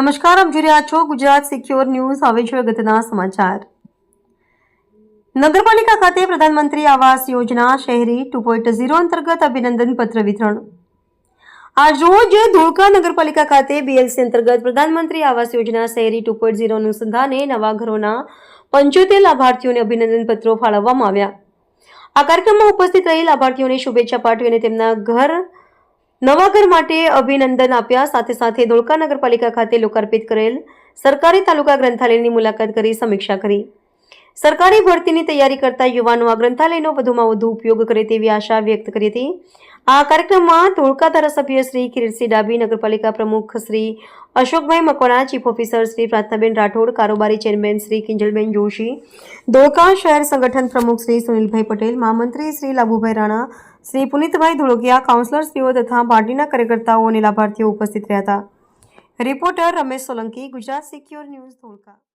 નમસ્કાર, આપ જોઈ રહ્યા છો ગુજરાત સિક્યોર ન્યૂઝ હવે છે અગત્યના સમાચાર. નગરપાલિકા ખાતે પ્રધાનમંત્રી આવાસ યોજના શહેરી ટુ પોઈન્ટ ઝીરો અંતર્ગત અભિનંદન પત્ર વિતરણ. આજરોજ ધોળકા નગરપાલિકા ખાતે બીએલસી અંતર્ગત પ્રધાનમંત્રી આવાસ યોજના શહેરી ટુ પોઈન્ટ ઝીરો અનુસંધાને નવા ઘરોના પંચોતેર લાભાર્થીઓને અભિનંદન પત્રો ફાળવવામાં આવ્યા. આ કાર્યક્રમમાં ઉપસ્થિત રહી લાભાર્થીઓને શુભેચ્છા પાઠવી તેમના ઘર નવા ઘર માટે અભિનંદન આપ્યા. સાથે સાથે ધોળકા નગરપાલિકા ખાતે લોકાર્પિત કરેલ સરકારી તાલુકા ગ્રંથાલયની મુલાકાત કરી સમીક્ષા કરી. સરકારી ભરતીની તૈયારી કરતા યુવાનો આ ગ્રંથાલયનો વધુમાં વધુ ઉપયોગ કરે તેવી આશા વ્યક્ત કરી હતી. આ કાર્યક્રમમાં ધોળકા ધારાસભ્ય શ્રી કિરીટસિંહ ડાબી નગરપાલિકા પ્રમુખ શ્રી અશોકભાઈ મકવાણા, ચીફ ઓફિસર શ્રી પ્રાર્થનાબેન રાઠોડ, કારોબારી ચેરમેન શ્રી કિંજલબેન જોશી, ધોળકા શહેર સંગઠન પ્રમુખ શ્રી સુનિલભાઈ પટેલ, મહામંત્રી શ્રી લાભુભાઈ રાણા શ્રી પુનિતભાઈ ધોળકિયા કાઉન્સિલરશ્રીઓ તથા પાર્ટીના કાર્યકર્તાઓ અને લાભાર્થીઓ ઉપસ્થિત રહ્યા હતા. Reporter Ramesh Solanki, Gujarat secure news Dholka.